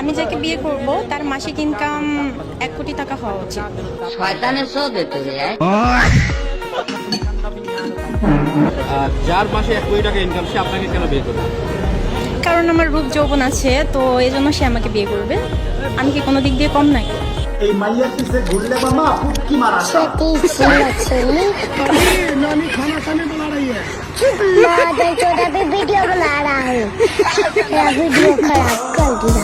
আমি যাকে বিয়ে করব তার মাসিক ইনকাম এক কোটি টাকা হওয়া উচিত শয়তানের চোদে তুই হ্যাঁ আহ, যার মাসে এক কোটি টাকা ইনকাম সে আপনাকে কেন বিয়ে করবে কারণ আমার রূপ যৌবন আছে তো এই জন্য সে আমাকে বিয়ে করবে আমি কি কোনো দিক দিয়ে কম নাকি এই মাইয়া পিছে ঘুরলে মামা ফুটকি মারা छोटी सी मछली चुप मॉडल छोटा भी वीडियो बना रहा हूँ मेरा वीडियो खराब कर दिया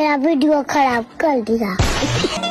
मेरा वीडियो खराब कर दिया।